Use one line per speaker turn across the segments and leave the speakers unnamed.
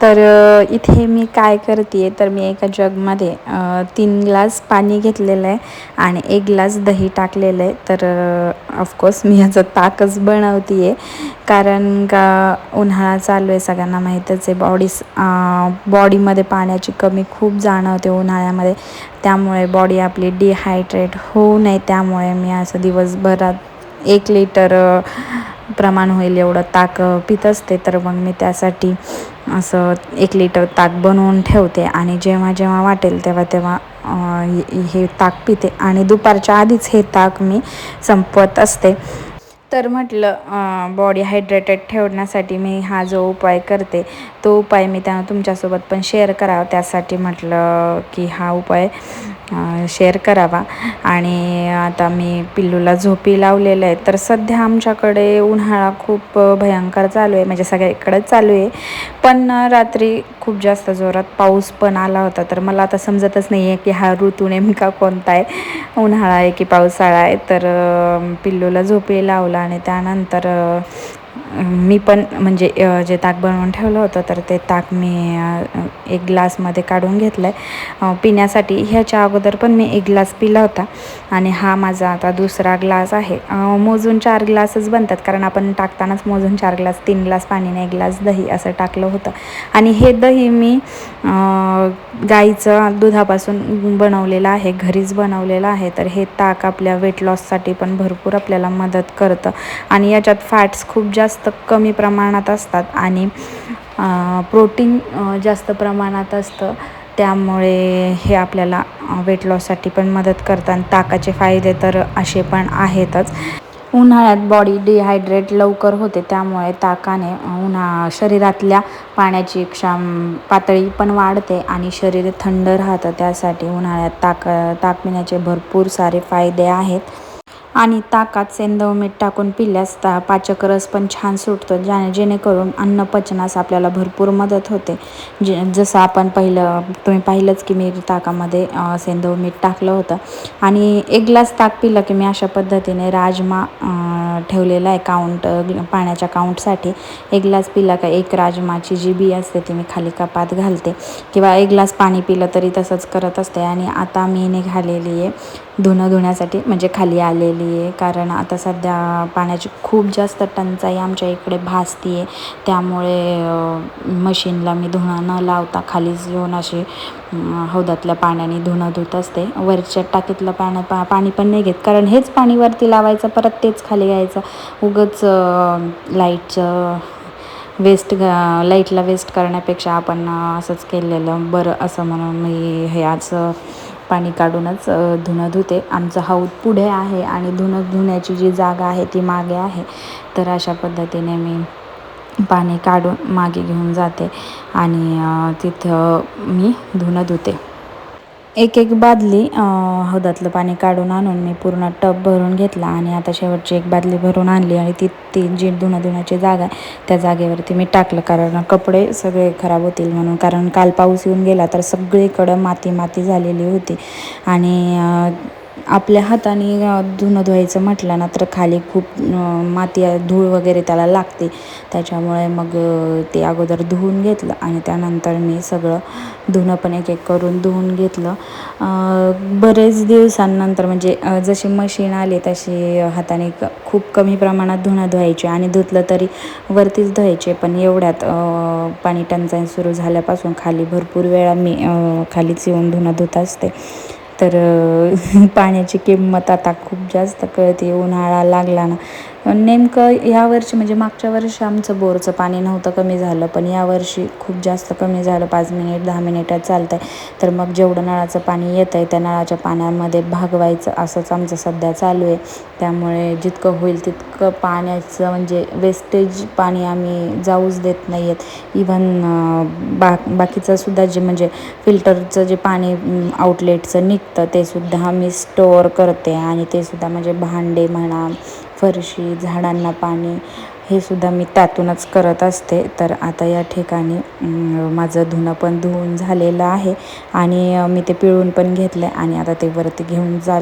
तर इथे मी काय करते तर मी एका जगमध्ये तीन ग्लास पाणी घेतलेलं आहे आणि एक ग्लास दही टाकलेलं आहे तर ऑफकोर्स मी याचं ताकच बनवते आहे कारण का उन्हाळा चालू आहे सगळ्यांना माहीतच आहे बॉडीस बॉडीमध्ये पाण्याची कमी खूप जाणवते उन्हाळ्यामध्ये. त्यामुळे बॉडी आपली डिहायड्रेट होऊ नये. त्यामुळे मी असं दिवसभरात एक लिटर प्रमाण होईल एवढं ताक पित असते. तर मग मी त्यासाठी असं एक लिटर ताक बनवून ठेवते आणि जेव्हा जेव्हा वाटेल तेव्हा तेव्हा हे ताक पिते. आणि दुपारच्या आधीच हे ताक मी संपवत असते. तर म्हटलं बॉडी हायड्रेटेड ठेवण्यासाठी मी हा जो उपाय करते तो उपाय मी त्या तुमच्यासोबत पण शेअर करावा. त्यासाठी म्हटलं की हा उपाय शेअर करावा. आणि आता मी पिल्लूला झोपी लावलेलं आहे. तर सध्या आमच्याकडे उन्हाळा खूप भयंकर चालू आहे. म्हणजे सगळ्याकडेच चालू आहे. पण रात्री खूप जास्त जोरात पाऊस पण आला होता. तर मला आता समजतच नाही आहे की हा ऋतू नेमका कोणता आहे. उन्हाळा आहे की पावसाळा आहे तर पिल्लूला झोपी लावला आणि त्यानंतर मी पण म्हणजे जे ताक बनवून ठेवलं होतं तर ते ताक मी एक ग्लासमध्ये काढून घेतलं आहे पिण्यासाठी ह्याच्या अगोदर पण मी एक ग्लास पिला होता. आणि हा माझा आता दुसरा ग्लास आहे. मोजून चार ग्लासच बनतात कारण आपण टाकतानाच मोजून चार ग्लास तीन ग्लास पाणीने एक ग्लास दही असं टाकलं होतं. आणि हे दही मी गाईचं दुधापासून बनवलेलं आहे घरीच बनवलेलं आहे. तर हे ताक आपल्या वेट लॉससाठी पण भरपूर आपल्याला मदत करतं. आणि याच्यात फॅट्स खूप जास्त कमी प्रमाणात असतात आणि प्रोटीन जास्त प्रमाणात असतं. त्यामुळे हे आपल्याला वेट लॉससाठी पण मदत करतात आणि ताकाचे फायदे तर असे पण आहेतच. उन्हाळ्यात बॉडी डिहायड्रेट लवकर होते त्यामुळे ताकाने उन्हा शरीरातल्या पाण्याची क्षम पातळी पण वाढते आणि शरीर थंड राहतं. त्यासाठी उन्हाळ्यात ताक ताक पिण्याचे भरपूर सारे फायदे आहेत. आणि ताकात सेंदव मीठ टाकून पिल्यास ता पाचक रस पण छान सुटतो ज्याने जेणेकरून अन्न पचनास आपल्याला भरपूर मदत होते. जे जसं आपण पहिलं तुम्ही पाहिलंच की मी ताकामध्ये सेंदव मीठ टाकलं होतं. आणि एक ग्लास ताक पिलं की मी अशा पद्धतीने राजमा ठेवलेला आहे काउंट पाण्याच्या काउंटसाठी एक ग्लास पिला का एक राजमाची जी बी असते ती मी खाली कपात घालते. किंवा एक ग्लास पाणी पिलं तरी तसंच करत असते. आणि आता मी निघालेली आहे धुणं धुण्यासाठी म्हणजे खाली आलेली आहे कारण आता सध्या पाण्याची खूप जास्त टंचाई आमच्या इकडे भासती आहे त्यामुळे मशीनला मी धुणं न लावता खालीच येऊन अशी हौदातल्या पाण्याने धुणं धुत असते. वरच्या टाकीतलं पाणी पा पाणी पण नाही घेत. कारण हेच पाणी वरती लावायचं परत तेच खाली घ्यायचं. उगंच लाईटचं वेस्ट लाईटला वेस्ट करण्यापेक्षा आपण असंच केलेलं बरं असं म्हणून मी हे आज पाणी काढूनच धुणं धुते. आमचं हौद पुढे आहे आणि धुणं धुण्याची जी जागा आहे ती मागे आहे. तर अशा पद्धतीने मी पाणी काढून मागे घेऊन जाते आणि तिथं मी धुणं धुते. एक एक बादली हौदातलं पाणी काढून आणून मी पूर्ण टब भरून घेतला आणि आता शेवटची एक बादली भरून आणली आणि ती ती जी धुणं धुण्याची जागा आहे त्या जागेवरती मी टाकलं कारण कपडे सगळे खराब होतील म्हणून. कारण काल पाऊस येऊन गेला तर सगळीकडं माती माती झालेली होती आणि आपल्या हाताने धुणं धुवायचं म्हटलं ना तर खाली खूप माती धूळ वगैरे त्याला लागते. त्याच्यामुळे मग ते अगोदर धुवून घेतलं आणि त्यानंतर मी सगळं धुणं पण एक एक करून धुवून घेतलं. बरेच दिवसांनंतर म्हणजे जशी मशीन आली तशी हाताने क खूप कमी प्रमाणात धुणं धुवायचे आणि धुतलं तरी वरतीच धुवायचे. पण एवढ्यात पाणी टंचाई सुरू झाल्यापासून खाली भरपूर वेळा मी खालीच येऊन धुणं धुत असते. तर पाण्याची किंमत आता खूप जास्त कळते. उन्हाळा लागला ना नेमकं यावर्षी म्हणजे मागच्या वर्षी आमचं बोरचं पाणी नव्हतं कमी झालं पण यावर्षी खूप जास्त कमी झालं. पाच मिनिट दहा मिनिटात चालतं आहे तर मग जेवढं नळाचं पाणी येतं आहे त्या नळाच्या पाण्यामध्ये भागवायचं असंच आमचं सध्या चालू आहे. त्यामुळे जितकं होईल तितकं पाण्याचं म्हणजे वेस्टेज पाणी आम्ही जाऊच देत नाही आहेत इव्हन बा बाकीचं सुद्धा जे म्हणजे फिल्टरचं जे पाणी आउटलेटचं निघतं ते सुद्धा मी स्टोअर करते. आणि ते सुद्धा म्हणजे भांडे म्हणा फरशी झाडांना पाणी हे सुद्धा मी त्यातूनच करत असते. तर आता या ठिकाणी माझं धुणं पण धुवून झालेलं आहे आणि मी ते पिळून पण घेतलं आहे आणि आता ते वरती घेऊन जा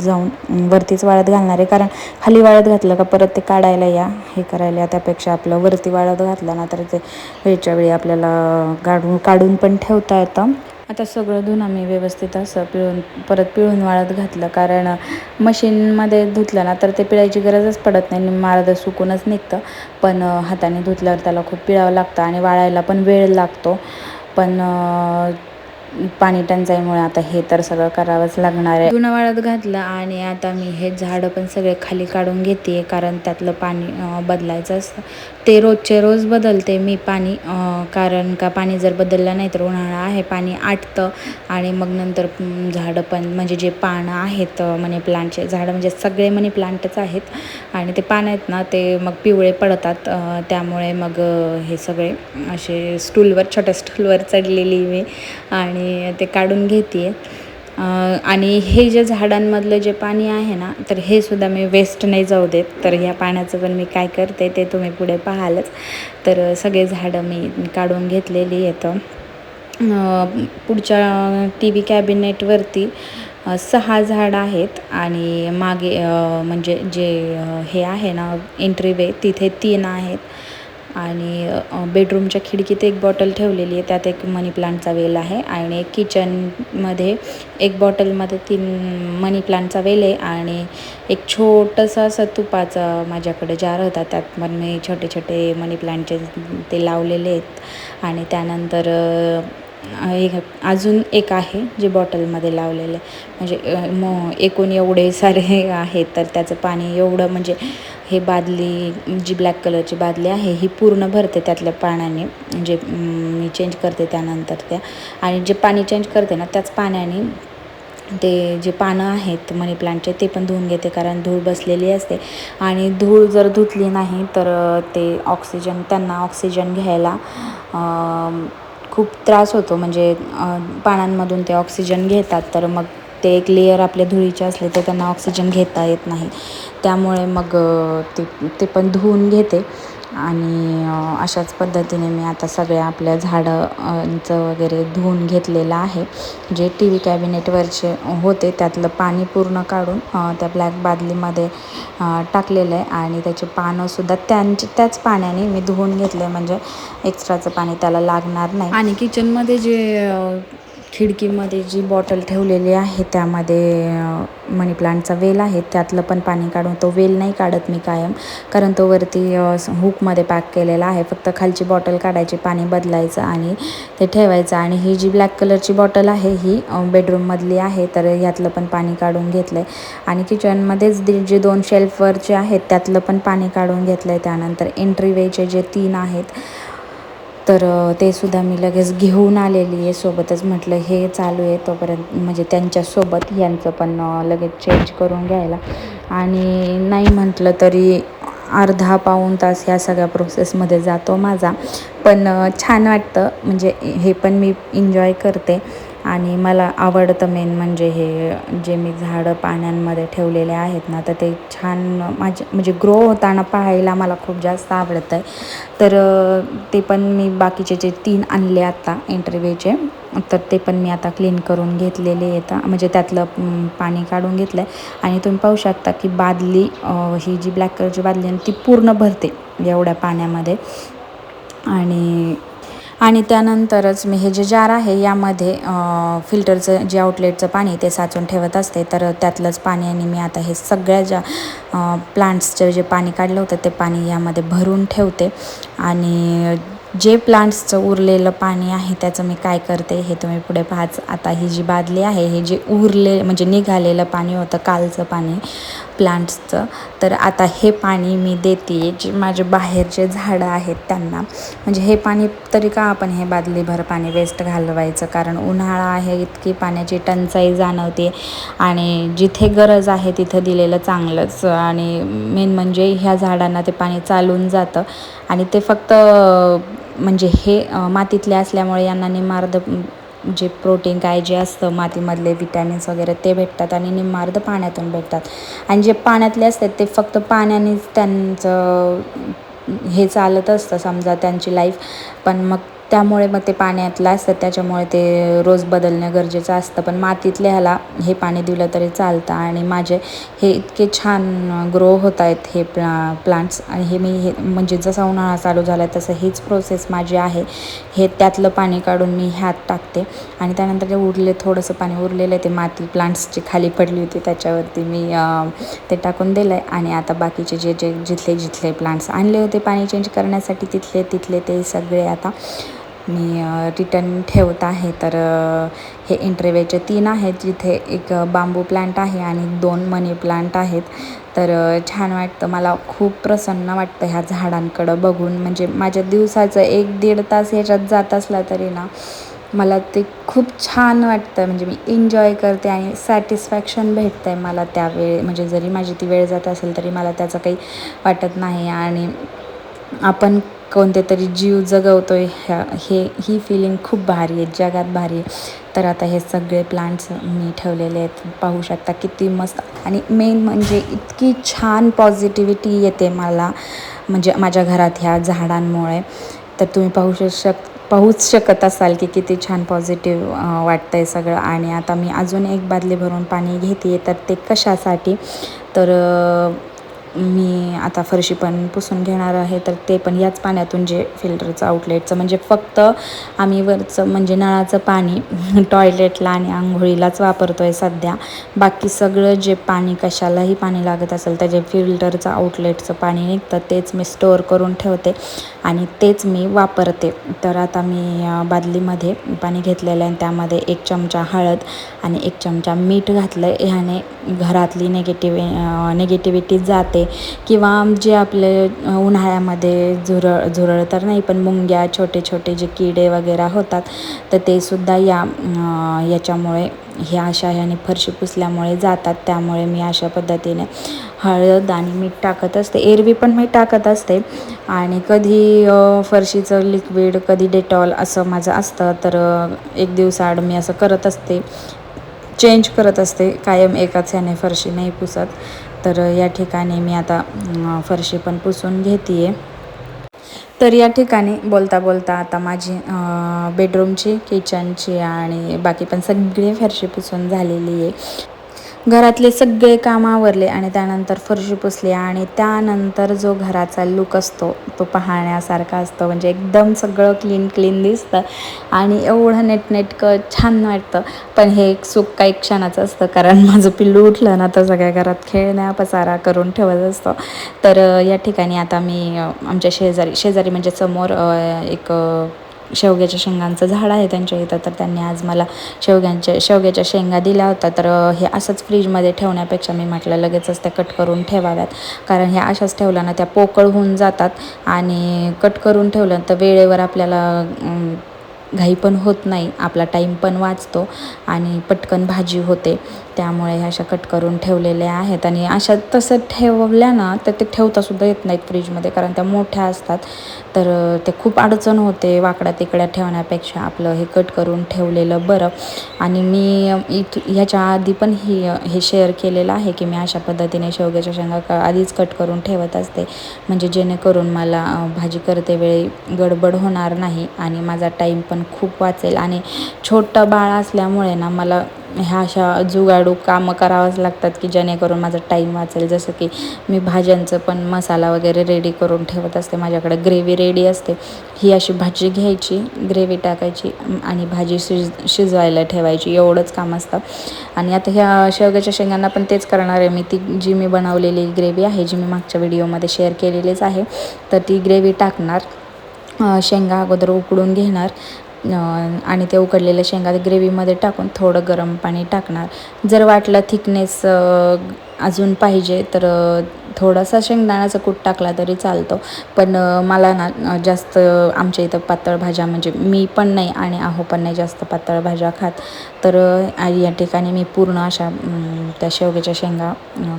जाऊन वरतीच वाळत घालणार आहे. कारण खाली वाळत घातलं का परत ते काढायला या हे करायला त्यापेक्षा आपलं वरती वाळत घातलं ना तर ते वेळच्या वेळी आपल्याला काढून काढून पण ठेवता येतं. आता सगळं धुणं आम्ही व्यवस्थित असं पिळून परत पिळून वाळत घातलं. कारण मशीनमध्ये धुतलं ना तर ते पिळायची गरजच पडत नाही माळद सुकूनच निघतं. पण हाताने धुतल्यावर त्याला खूप पिळावं लागतं आणि वाळायला पण वेळ लागतो. पण पाणी टंचाईमुळे आता हे तर सगळं करावंच लागणार आहे. उन्हाळ्यात घातलं आणि आता मी हे झाडं पण सगळे खाली काढून घेते कारण त्यातलं पाणी बदलायचं असतं. ते रोजचे रोज बदलते मी पाणी कारण का पाणी जर बदललं नाही तर उन्हाळा आहे पाणी आटतं आणि मग नंतर झाडं पण म्हणजे जे पानं आहेत मनी प्लांटचे झाडं म्हणजे सगळे मनी प्लांटच आहेत आणि ते पानं आहेत ना ते मग पिवळे पडतात त्यामुळे मग हे सगळे असे स्टूलवर छोट्या स्टूलवर चढलेली मी आणि ते काढून घेते आणि हे जे झाडांमधलं जे पाणी आहे ना तर हे सुद्धा मी वेस्ट नाही जाऊ देत. तर ह्या पाण्याचं पण मी काय करते ते तुम्ही पुढे पाहालच. तर सगळे झाडं मी काढून घेतलेली येतं पुढच्या टी व्ही कॅबिनेटवरती सहा झाड आहेत. आणि मागे म्हणजे जे हे आहे ना एंट्री वे तिथे तीन आहेत. आणि बेडरूमच्या खिडकीत एक बॉटल ठेवलेली आहे. त्यात एक मनी प्लांटचा वेल आहे आणि एक किचनमध्ये एक बॉटलमध्ये तीन मनी प्लांटचा वेल आहे आणि एक छोटंसं असं तुपाचा माझ्याकडे जार होता. त्यात पण मी छोटे छोटे मनी प्लांटचे ते लावलेले आहेत. आणि त्यानंतर एक अजून एक आहे जे बॉटलमध्ये लावलेलं आहे. म्हणजे मग एकूण एवढे सारे आहेत तर त्याचं पाणी एवढं म्हणजे हे बादली जी ब्लॅक कलरची बादली आहे ही पूर्ण भरते त्यातल्या पाण्याने. म्हणजे मी चेंज करते त्यानंतर त्या. आणि जे पाणी चेंज करते ना त्याच पाण्याने ते जे पानं आहेत मनी प्लांटचे ते पण धुवून घेते. कारण धूळ बसलेली असते. आणि धूळ जर धुतली नाही तर ते ऑक्सिजन त्यांना ऑक्सिजन घ्यायला खूप त्रास होतो. म्हणजे पानांमधून ते ऑक्सिजन घेतात. तर मग ते एक लेयर आपल्या धुळीचे असले तर त्यांना ऑक्सिजन घेता येत नाही. त्यामुळे मग ते ते पण धुवून घेते. आणि अशाच पद्धतीने मी आता सगळ्या आपल्या झाडांचं वगैरे धुवून घेतलेलं आहे. जे टी व्ही कॅबिनेटवरचे होते त्यातलं पाणी पूर्ण काढून त्या ब्लॅक बादलीमध्ये टाकलेलं आहे. आणि त्याचे पानंसुद्धा त्यांचे त्याच पाण्याने मी धुवून घेतले म्हणजे एक्स्ट्राचं पाणी त्याला लागणार नाही. आणि किचनमध्ये जे खिडकीमध्ये जी बॉटल ठेवलेली आहे त्यामध्ये मनी प्लांटचा वेल आहे. त्यातलं पण पाणी काढून तो वेल नाही काढत मी कायम कारण तो वरती हुकमध्ये पॅक केलेला आहे. फक्त खालची बॉटल काढायची पाणी बदलायचं आणि ते ठेवायचं. आणि ही जी ब्लॅक कलरची बॉटल आहे ही बेडरूममधली आहे तर यातलं पण पाणी काढून घेतलं आहे आणि किचनमध्येच जे दोन शेल्फवरचे आहेत त्यातलं पण पाणी काढून घेतलं आहे त्यानंतर एंट्री वेचे जे तीन आहेत तर ते सुद्धा मी लगेच घेऊन आलेली आहे सोबतच. म्हटलं हे चालू आहे तोपर्यंत म्हणजे त्यांच्यासोबत यांचं पण लगेच चेंज करून घ्यायला. आणि नाही म्हटलं तरी अर्धा पाऊण तास ह्या सगळ्या प्रोसेसमध्ये जातो माझा. पण छान वाटतं. म्हणजे हे पण मी एन्जॉय करते. आणि मला आवडतं मेन म्हणजे हे जे मी झाडं पाण्यांमध्ये ठेवलेले आहेत ना तर ते छान माझे म्हणजे ग्रो होताना पाहायला मला खूप जास्त आवडतं आहे तर ते पण मी बाकीचे जे तीन आणले आता एंट्रीवेचे तर ते पण मी आता क्लीन करून घेतलेले आहेत. म्हणजे त्यातलं पाणी काढून घेतलं आहे आणि तुम्ही पाहू शकता की बादली ही जी ब्लॅक कलरची बादली आहे ती पूर्ण भरते एवढ्या पाण्यामध्ये. आणि आणि त्यानंतरच मी हे जे जार आहे यामध्ये फिल्टरचं जे आउटलेटचं पाणी ते साचून ठेवत असते. तर त्यातलंच पाणी आणि मी आता हे सगळ्या ज्या प्लांट्सचं जे पाणी काढलं होतं ते पाणी यामध्ये भरून ठेवते. आणि जे प्लांट्सचं उरलेलं पाणी आहे त्याचं मी काय करते हे तुम्ही पुढे पाहाच. आता ही जी बादली आहे हे जे उरले म्हणजे निघालेलं पाणी होतं कालचं पाणी प्लांट्सचं तर आता हे पाणी मी देते जे माझे बाहेरचे झाडं आहेत त्यांना. म्हणजे हे पाणी तरी का आपण हे बादलीभर पाणी वेस्ट घालवायचं? कारण उन्हाळा आहे इतकी पाण्याची टंचाई जाणवते. आणि जिथे गरज आहे तिथं दिलेलं चांगलंच. आणि मेन म्हणजे ह्या झाडांना ते पाणी चालून जातं. आणि ते फक्त म्हणजे हे मातीतले असल्यामुळे यांना निमार्द जे प्रोटीन काय जे असतं मातीमधले विटॅमिन्स वगैरे ते भेटतात आणि निम्मार्ध पाण्यातून भेटतात. आणि जे पाण्यातले असतात ते फक्त पाण्यानेच त्यांचं हे चालत असतं समजा त्यांची लाईफ पण मग त्यामुळे मग ते पाण्यातलं असतं. त्याच्यामुळे ते रोज बदलणं गरजेचं असतं. पण मातीतल्या ह्याला हे पाणी दिलं तरी चालतं. आणि माझे हे इतके छान ग्रो होत आहेत हे प्ला प्लांट्स आणि हे मी हे म्हणजे जसा उन्हाळा चालू झाला आहे तसं हीच प्रोसेस माझी आहे. हे त्यातलं पाणी काढून मी ह्यात टाकते. आणि त्यानंतर जे उरले थोडंसं पाणी उरलेलं आहे ते माती प्लांट्सची खाली पडली होती. त्याच्यावरती मी ते टाकून दिलं आहे आणि आता बाकीचे जे जे जिथले जिथले प्लांट्स आणले होते पाणी चेंज करण्यासाठी तिथले तिथले ते सगळे आता मी रिटर्न ठेवत आहे. तर हे इंटरव्ह्यूचे तीन आहेत जिथे एक बांबू प्लांट आहे आणि दोन मनी प्लांट आहेत. तर छान वाटतं. मला खूप प्रसन्न वाटतं ह्या झाडांकडं बघून. म्हणजे माझ्या दिवसाचं एक दीड तास ह्याच्यात जात असला तरी ना मला ते खूप छान वाटतं. म्हणजे मी एन्जॉय करते आणि सॅटिस्फॅक्शन भेटतं आहे मला त्यावेळी. म्हणजे जरी माझी ती वेळ जात असेल तरी मला त्याचं काही वाटत नाही. आणि आपण कोणते तरी जीव जगवतो आहे ह्या हे ही फिलिंग खूप भारी आहे जगात भारी आहे. तर आता हे सगळे प्लांट्स मी ठेवलेले आहेत. पाहू शकता किती मस्त. आणि मेन म्हणजे इतकी छान पॉझिटिव्हिटी येते मला म्हणजे माझ्या घरात ह्या झाडांमुळे. तर तुम्ही पाहू शक पाहूच शकत असाल की किती छान पॉझिटिव्ह वाटतं आहे सगळं. आणि आता मी अजून एक बादली भरून पाणी घेते तर ते कशासाठी? तर मी आता फरशी पण पुसून घेणार आहे तर ते पण याच पाण्यातून जे फिल्टरचं आउटलेटचं म्हणजे फक्त आम्ही वरचं म्हणजे नळाचं पाणी टॉयलेटला आणि आंघोळीलाच वापरतो आहे सध्या. बाकी सगळं जे पाणी कशालाही पाणी लागत असेल तर जे फिल्टरचं आउटलेटचं पाणी निघतं तेच मी स्टोअर करून ठेवते आणि तेच मी वापरते. तर आता मी बादलीमध्ये पाणी घेतलेलं आहे त्यामध्ये एक चमचा हळद आणि एक चमचा मीठ घातलं आहे ह्याने घरातली नेगेटिव्ह निगेटिव्हिटी जाते. किंवा जे आपले उन्हाळ्यामध्ये झुरळ झुरळ तर नाही पण मुंग्या छोटे छोटे जे किडे वगैरे होतात तर ते सुद्धा या याच्यामुळे ह्या अशा ह्याने फरशी पुसल्यामुळे जातात. त्यामुळे मी अशा पद्धतीने हळद आणि मीठ टाकत असते. एरवी पण मी टाकत असते. आणि कधी फरशीचं लिक्विड कधी डेटॉल असं माझं असतं तर एक दिवसाआड मी असं करत असते. चेंज करत असते. कायम एकाच ह्याने फरशी नाही पुसत. तर या ठिकाणी मी आता फरशी पण पुसून घेते आहे तर या ठिकाणी बोलता बोलता आता माझी बेडरूमची किचनची आणि बाकी पण सगळी फरशी पुसून झालेली आहे. घरातले सगळे काम आवरले आणि त्यानंतर फरशी पुसली आणि त्यानंतर जो घराचा लुक असतो तो पाहण्यासारखा असतो. म्हणजे एकदम सगळं क्लीन क्लीन दिसतं आणि एवढं नेटनेटकं छान वाटतं. पण हे एक सुख काही क्षणाचं असतं कारण माझं पिल्लू उठलं ना तर सगळ्या घरात खेळण्या पसारा करून ठेवत असतो. तर या ठिकाणी आता मी आमच्या शेजारी शेजारी म्हणजे समोर एक शेवग्याच्या शेंगांचं झाड आहे त्यांच्या इथं तर त्यांनी आज मला शेवग्यांच्या शेवग्याच्या शेंगा दिल्या होत्या. तर हे असंच फ्रीजमध्ये ठेवण्यापेक्षा मी म्हटलं लगेचच त्या कट करून ठेवाव्यात. कारण ह्या अशाच ठेवल्या ना त्या पोकळ होऊन जातात आणि कट करून ठेवलं तर वेळेवर आपल्याला घाई पण होत नाही. आपला टाईम पण वाचतो आणि पटकन भाजी होते. त्यामुळे ह्या अशा कट करून ठेवलेल्या आहेत. आणि अशा तसं ठेवल्या ना तर ते ठेवतासुद्धा येत नाहीत फ्रीजमध्ये कारण त्या मोठ्या असतात. तर ते खूप अडचण होते वाकड्या तिकड्या ठेवण्यापेक्षा आपलं हे कट करून ठेवलेलं बरं. आणि मी इथ ह्याच्या आधी पण ही हे शेअर केलेलं आहे की मी अशा पद्धतीने शेवग्याच्या शेंगा आधीच कट करून ठेवत असते. म्हणजे जेणेकरून मला भाजी करते वेळी गडबड होणार नाही आणि माझा टाईम पण खूप वाचेल. आणि छोटं बाळ असल्यामुळे ना मला ह्या अशा जुगाडू कामं करावंच लागतात की जेणेकरून माझा टाईम वाचेल. जसं की मी भाज्यांचं पण मसाला वगैरे रेडी करून ठेवत असते. माझ्याकडे ग्रेव्ही रेडी असते. ही अशी भाजी घ्यायची ग्रेव्ही टाकायची आणि भाजी शिज शिजवायला ठेवायची. एवढंच काम असतं. आणि आता ह्या शेवग्याच्या शेंगांना पण तेच करणार आहे मी. ती जी मी बनवलेली ग्रेव्ही आहे जी मी मागच्या व्हिडिओमध्ये शेअर केलेलीच आहे तर ती ग्रेव्ही टाकणार. शेंगा अगोदर उकडून घेणार. आणि ते उकडलेल्या शेंगा ग्रेव्हीमध्ये टाकून थोडं गरम पाणी टाकणार. जर वाटलं थिकनेस अजून पाहिजे तर थोडासा शेंगदाण्याचा कूट टाकला तरी चालतो. पण मला ना जास्त आमच्या इथं पातळ भाज्या म्हणजे मी पण नाही आणि आहो पण नाही जास्त पातळ भाज्या खात. तर या ठिकाणी मी पूर्ण अशा त्या शेवग्याच्या शेंगा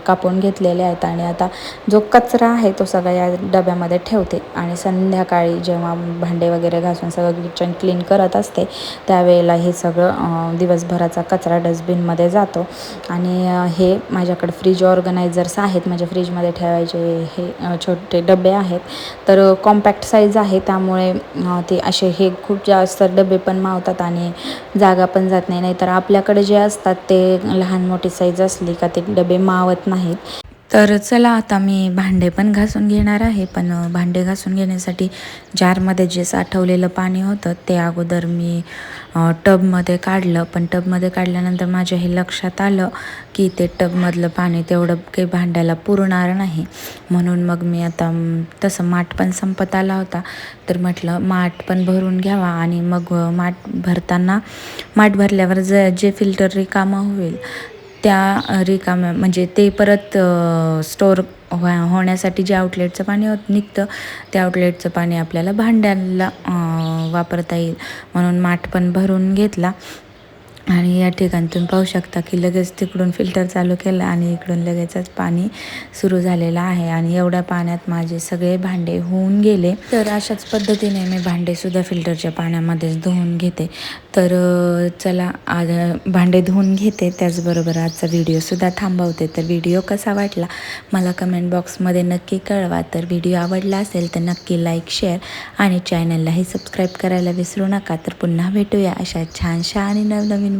कापून घेतलेल्या आहेत. आणि आता जो कचरा आहे तो सगळा या डब्यामध्ये ठेवते. आणि संध्याकाळी जेव्हा भांडे वगैरे घासून सगळं किचन क्लीन करत असते त्यावेळेला हे सगळं दिवसभराचा कचरा डस्टबिनमध्ये जातो. आणि हे माझ्याकडे फ्री फ्रीज ऑर्गनायझर्स आहेत म्हणजे फ्रीजमध्ये ठेवायचे हे छोटे डबे आहेत. तर कॉम्पॅक्ट साईज आहे त्यामुळे ते असे हे खूप जास्त डबे पण मावतात आणि जागा पण जात नाही. नाहीतर आपल्याकडे जे असतात ते लहान मोठी साईज असली का ते डबे मावत नाहीत. तर चला आता मी भांडे पण घासून घेणार आहे पण भांडे घासून घेण्यासाठी जारमध्ये जे साठवलेलं पाणी होतं ते अगोदर मी टबमध्ये काढलं. पण टबमध्ये काढल्यानंतर माझ्या हे लक्षात आलं की ते टबमधलं पाणी तेवढं काही भांड्याला पुरणार नाही. म्हणून मग मी आता तसं माठ पण संपत आला होता. तर म्हटलं माठ पण भरून घ्यावा आणि मग माठ भरताना माठ भरल्यावर ज जे फिल्टर रिकामं होईल त्या रिकाम्या म्हणजे ते परत स्टोअर व्हा होण्यासाठी जे आउटलेटचं पाणी होत निघतं ते आउटलेटचं पाणी आपल्याला भांड्याला वापरता येईल. म्हणून माठ पण भरून घेतला. आणि या ठिकाणी तुम्ही पाहू शकता की लगेच तिकडून फिल्टर चालू केलं आणि इकडून लगेचच पाणी सुरू झालेलं आहे. आणि एवढ्या पाण्यात माझे सगळे भांडे होऊन गेले. तर अशाच पद्धतीने मी भांडेसुद्धा फिल्टरच्या पाण्यामध्येच धुवून घेते. तर चला आज भांडे धुवून घेते. त्याचबरोबर आजचा व्हिडिओसुद्धा थांबवते. तर व्हिडिओ कसा वाटला? मला कमेंट बॉक्समध्ये नक्की कळवा. तर व्हिडिओ आवडला असेल तर नक्की लाईक शेअर आणि चॅनललाही सबस्क्राईब करायला विसरू नका. तर पुन्हा भेटूया अशा छानशा आणि नवनवीन